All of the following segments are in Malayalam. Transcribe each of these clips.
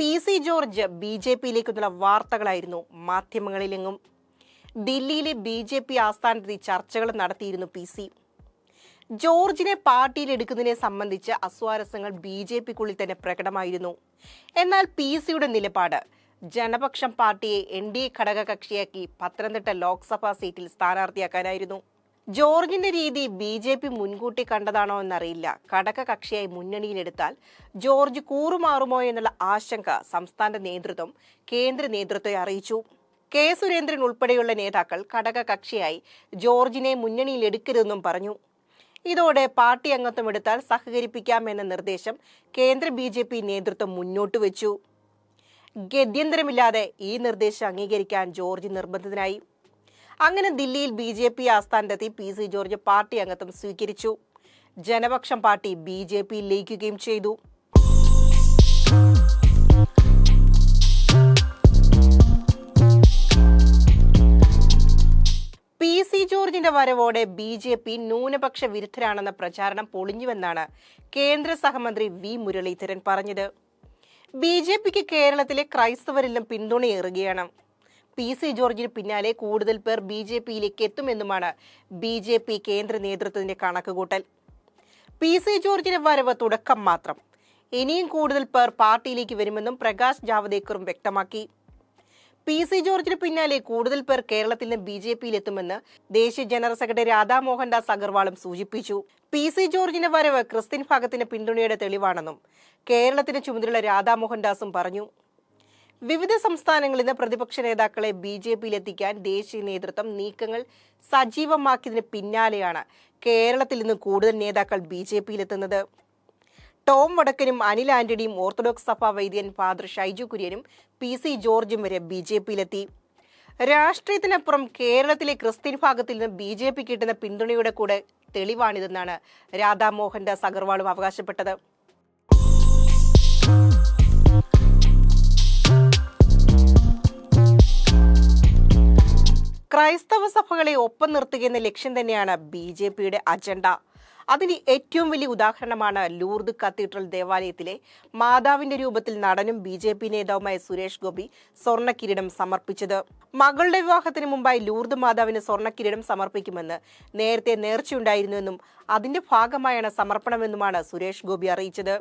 P C George B J പിയിലേക്കുള്ള വാർത്തകളായിരുന്നു മാധ്യമങ്ങളിലെങ്ങും. ദില്ലിയിലെ ബി ജെ പി ആസ്ഥാനത്ത് ചർച്ചകൾ നടത്തിയിരുന്നു പി സി. ജോർജിനെ പാർട്ടിയിലെടുക്കുന്നതിനെ സംബന്ധിച്ച് അസ്വാരസ്യങ്ങൾ ബി ജെ പിക്കുള്ളിൽ തന്നെ പ്രകടമായിരുന്നു. എന്നാൽ പി സിയുടെ നിലപാട് ജനപക്ഷം പാർട്ടിയെ എൻ ഡി എ ഘടകകക്ഷിയാക്കി പത്തനംതിട്ട ലോക്സഭാ സീറ്റിൽ സ്ഥാനാർത്ഥിയാക്കാനായിരുന്നു. ജോർജിന്റെ രീതി ബി ജെ പി മുൻകൂട്ടി കണ്ടതാണോ എന്നറിയില്ല. കടക കക്ഷിയായി മുന്നണിയിലെടുത്താൽ ജോർജ് കൂറുമാറുമോ എന്നുള്ള ആശങ്ക സംസ്ഥാന നേതൃത്വം കേന്ദ്ര നേതൃത്വത്തെ അറിയിച്ചു. കെ സുരേന്ദ്രൻ ഉൾപ്പെടെയുള്ള നേതാക്കൾ കടക കക്ഷിയായി ജോർജിനെ മുന്നണിയിലെടുക്കരുതെന്നും പറഞ്ഞു. ഇതോടെ പാർട്ടി അംഗത്വം എടുത്താൽ സഹകരിപ്പിക്കാമെന്ന നിർദ്ദേശം കേന്ദ്ര ബി ജെ പി നേതൃത്വം മുന്നോട്ട് വെച്ചു. ഗത്യന്തരമില്ലാതെ ഈ നിർദ്ദേശം അംഗീകരിക്കാൻ ജോർജ് നിർബന്ധിതനായി. അങ്ങനെ ദില്ലിയിൽ ബി ജെ പി ആസ്ഥാനത്തെത്തി പി സി ജോർജ് പാർട്ടി അംഗത്വം സ്വീകരിച്ചു. Janapaksham party B J P ലയിക്കുകയും ചെയ്തു. പി സി ജോർജിന്റെ വരവോടെ ബി ജെ പി ന്യൂനപക്ഷ വിരുദ്ധരാണെന്ന പ്രചാരണം പൊളിഞ്ഞുവെന്നാണ് കേന്ദ്ര സഹമന്ത്രി വി മുരളീധരൻ പറഞ്ഞത്. ബി ജെ പിക്ക് കേരളത്തിലെ ക്രൈസ്തവരിലും പിന്തുണയേറുകയാണ്. പി സി ജോർജിന് പിന്നാലെ കൂടുതൽ പേർ ബി ജെ പിയിലേക്ക് എത്തുമെന്നുമാണ് ബി ജെ പി കേന്ദ്ര നേതൃത്വത്തിന്റെ കണക്കുകൂട്ടൽ. പി സി ജോർജിന്റെ വരവ് തുടക്കം മാത്രം. ഇനിയും കൂടുതൽ പേർ പാർട്ടിയിലേക്ക് വരുമെന്നും പ്രകാശ് ജാവദേക്കറും വ്യക്തമാക്കി. പി സി ജോർജിന് പിന്നാലെ കൂടുതൽ പേർ കേരളത്തിൽ നിന്ന് ബി ജെ പിയിൽ എത്തുമെന്ന് ദേശീയ ജനറൽ സെക്രട്ടറി രാധാമോഹൻദാസ് അഗർവാളും സൂചിപ്പിച്ചു. പി സി ജോർജിന്റെ വരവ് ക്രിസ്ത്യൻ ഭാഗത്തിന്റെ പിന്തുണയുടെ തെളിവാണെന്നും കേരളത്തിന്റെ ചുമതലയുള്ള രാധാമോഹൻദാസും പറഞ്ഞു. വിവിധ സംസ്ഥാനങ്ങളിൽ നിന്ന് പ്രതിപക്ഷ നേതാക്കളെ ബി ജെ പിയിൽ എത്തിക്കാൻ ദേശീയ നേതൃത്വം നീക്കങ്ങൾ സജീവമാക്കിയതിന് പിന്നാലെയാണ് കേരളത്തിൽ നിന്ന് കൂടുതൽ നേതാക്കൾ ബി ജെ പിയിലെത്തുന്നത്. ടോം വടക്കനും അനിൽ ആന്റണിയും ഓർത്തഡോക്സ് സഭാ വൈദ്യൻ ഫാദർ ഷൈജു കുര്യനും പി സി ജോർജും വരെ ബി ജെ പിയിലെത്തി. രാഷ്ട്രീയത്തിനപ്പുറം കേരളത്തിലെ ക്രിസ്ത്യൻ ഭാഗത്തിൽ നിന്ന് ബി ജെ പി കിട്ടുന്ന പിന്തുണയുടെ കൂടെ തെളിവാണിതെന്നാണ് രാധാ മോഹൻദാസ് അഗർവാളും അവകാശപ്പെട്ടത്. ക്രൈസ്തവ സഭകളെ ഒപ്പം നിർത്തുക എന്ന ലക്ഷ്യം തന്നെയാണ് ബി ജെ പിയുടെ അജണ്ട. അതിന് ഏറ്റവും വലിയ ഉദാഹരണമാണ് ലൂർദ് കത്തീഡ്രൽ ദേവാലയത്തിലെ മാതാവിന്റെ രൂപത്തിൽ നടനും ബി ജെ പി നേതാവുമായ സുരേഷ് ഗോപി സ്വർണ കിരീടം സമർപ്പിച്ചത്. മകളുടെ വിവാഹത്തിന് മുമ്പായി ലൂർദ് മാതാവിന് സ്വർണ കിരീടം സമർപ്പിക്കുമെന്ന് നേരത്തെ നേർച്ചയുണ്ടായിരുന്നുവെന്നും അതിന്റെ ഭാഗമായാണ് സമർപ്പണമെന്നുമാണ് സുരേഷ് ഗോപി അറിയിച്ചത്.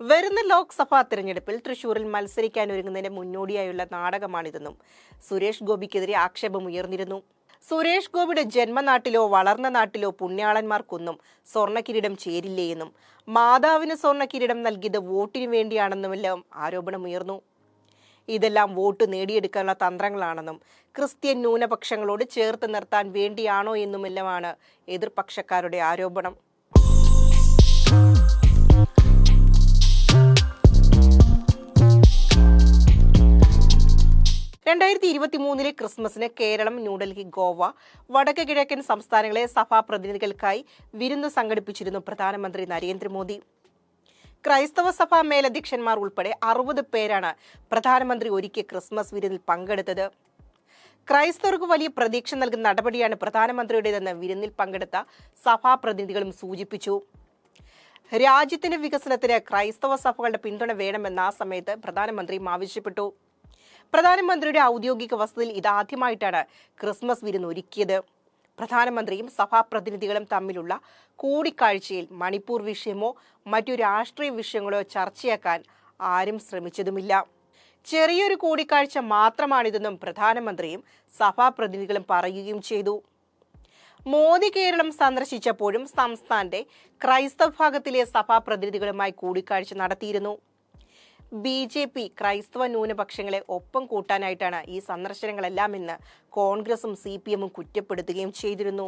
വരുന്ന ലോക്സഭാ തിരഞ്ഞെടുപ്പിൽ തൃശൂരിൽ മത്സരിക്കാൻ ഒരുങ്ങുന്നതിന്റെ മുന്നോടിയായുള്ള നാടകമാണിതെന്നും സുരേഷ് ഗോപിക്കെതിരെ ആക്ഷേപം ഉയർന്നിരുന്നു. സുരേഷ് ഗോപിയുടെ ജന്മനാട്ടിലോ വളർന്ന നാട്ടിലോ പുണ്യാളന്മാർക്കൊന്നും സ്വർണ കിരീടം ചേരില്ലേയെന്നും മാതാവിന് സ്വർണ കിരീടം നൽകിയത് വോട്ടിനു വേണ്ടിയാണെന്നുമെല്ലാം ആരോപണമുയർന്നു ഇതെല്ലാം വോട്ട് നേടിയെടുക്കാനുള്ള തന്ത്രങ്ങളാണെന്നും ക്രിസ്ത്യൻ ന്യൂനപക്ഷങ്ങളോട് ചേർത്ത് നിർത്താൻ വേണ്ടിയാണോ എന്നുമെല്ലാമാണ് എതിർപക്ഷക്കാരുടെ ആരോപണം. രണ്ടായിരത്തി ഇരുപത്തി മൂന്നിലെ ക്രിസ്മസിന് കേരളം ന്യൂഡൽഹി ഗോവ വടക്ക് കിഴക്കൻ സംസ്ഥാനങ്ങളെ സഭാ പ്രതിനിധികൾക്കായി വിരുന്ന് സംഘടിപ്പിച്ചിരുന്നു പ്രധാനമന്ത്രി നരേന്ദ്രമോദി. ക്രൈസ്തവ സഭാ മേലധ്യക്ഷന്മാർ ഉൾപ്പെടെ അറുപത് പേരാണ് പ്രധാനമന്ത്രി ഒരുക്കിയ ക്രിസ്മസ് വിരുന്നിൽ പങ്കെടുത്തത്. ക്രൈസ്തവർക്ക് വലിയ പ്രതീക്ഷ നൽകുന്ന നടപടിയാണ് പ്രധാനമന്ത്രിയുടേതെന്ന് വിരുന്നിൽ പങ്കെടുത്ത സഭാ പ്രതിനിധികളും സൂചിപ്പിച്ചു. രാജ്യത്തിന്റെ വികസനത്തിന് ക്രൈസ്തവ സഭകളുടെ പിന്തുണ വേണമെന്ന് ആ സമയത്ത് പ്രധാനമന്ത്രിയും ആവശ്യപ്പെട്ടു. പ്രധാനമന്ത്രിയുടെ ഔദ്യോഗിക വസതിയിൽ ഇതാദ്യമായിട്ടാണ് ക്രിസ്മസ് വിരുന്ന് ഒരുക്കിയത്. പ്രധാനമന്ത്രിയും സഭാപ്രതിനിധികളും തമ്മിലുള്ള കൂടിക്കാഴ്ചയിൽ മണിപ്പൂർ വിഷയമോ മറ്റു രാഷ്ട്രീയ വിഷയങ്ങളോ ചർച്ചയാക്കാൻ ആരും ശ്രമിച്ചതുമില്ല. ചെറിയൊരു കൂടിക്കാഴ്ച മാത്രമാണിതെന്നും പ്രധാനമന്ത്രിയും സഭാപ്രതിനിധികളും പറയുകയും ചെയ്തു. മോദി കേരളം സന്ദർശിച്ചപ്പോഴും സംസ്ഥാനത്തെ ക്രൈസ്തവ ഭാഗത്തിലെ സഭാപ്രതിനിധികളുമായി കൂടിക്കാഴ്ച നടത്തിയിരുന്നു. ബി ജെ പി ക്രൈസ്തവ ന്യൂനപക്ഷങ്ങളെ ഒപ്പം കൂട്ടാനായിട്ടാണ് ഈ സന്ദർശനങ്ങളെല്ലാം ഇന്ന് കോൺഗ്രസും സി പി എമ്മും കുറ്റപ്പെടുത്തുകയും ചെയ്തിരുന്നു.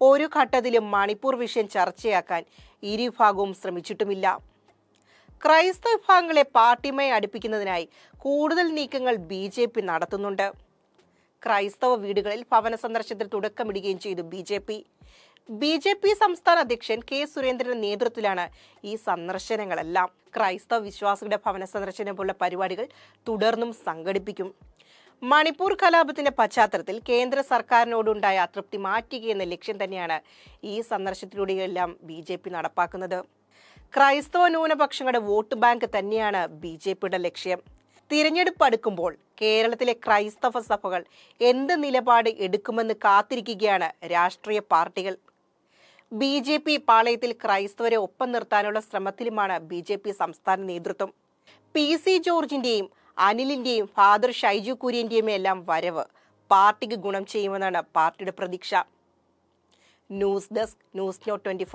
ഒരു ഘട്ടത്തിലും മണിപ്പൂർ വിഷയം ചർച്ചയാക്കാൻ ഇരുവിഭാഗവും ശ്രമിച്ചിട്ടുമില്ല. ക്രൈസ്തവ വിഭാഗങ്ങളെ പാർട്ടിയുമായി അടുപ്പിക്കുന്നതിനായി കൂടുതൽ നീക്കങ്ങൾ ബി ജെ പി നടത്തുന്നുണ്ട്. ക്രൈസ്തവ വീടുകളിൽ ഭവന സന്ദർശനത്തിന് തുടക്കമിടുകയും ചെയ്തു B J P. B J P സംസ്ഥാന അധ്യക്ഷൻ കെ സുരേന്ദ്രന്റെ നേതൃത്വത്തിലാണ് ഈ സന്ദർശനങ്ങളെല്ലാം. ക്രൈസ്തവ വിശ്വാസികളുടെ ഭവന സന്ദർശനം പോലുള്ള പരിപാടികൾ തുടർന്നും സംഘടിപ്പിക്കും. മണിപ്പൂർ കലാപത്തിന്റെ പശ്ചാത്തലത്തിൽ കേന്ദ്ര സർക്കാരിനോടുണ്ടായ അതൃപ്തി മാറ്റുക എന്ന ലക്ഷ്യം തന്നെയാണ് ഈ സന്ദർശനത്തിലൂടെയെല്ലാം ബി ജെ പി നടപ്പാക്കുന്നത്. ക്രൈസ്തവ ന്യൂനപക്ഷങ്ങളുടെ വോട്ട് ബാങ്ക് തന്നെയാണ് ബി ജെ പിയുടെ ലക്ഷ്യം. തിരഞ്ഞെടുപ്പ് അടുക്കുമ്പോൾ കേരളത്തിലെ ക്രൈസ്തവ സഭകൾ എന്ത് നിലപാട് എടുക്കുമെന്ന് കാത്തിരിക്കുകയാണ് രാഷ്ട്രീയ പാർട്ടികൾ. ബി ജെ പി പാളയത്തിൽ ക്രൈസ്തവരെ ഒപ്പം നിർത്താനുള്ള ശ്രമത്തിലുമാണ് ബി ജെ പി സംസ്ഥാന നേതൃത്വം. പി സി ജോർജിന്റെയും അനിലിന്റെയും ഫാദർ ഷൈജു കുര്യന്റെയും എല്ലാം വരവ്. പാർട്ടിക്ക് ഗുണം ചെയ്യുമെന്നാണ് പാർട്ടിയുടെ പ്രതീക്ഷ. News desk news note twenty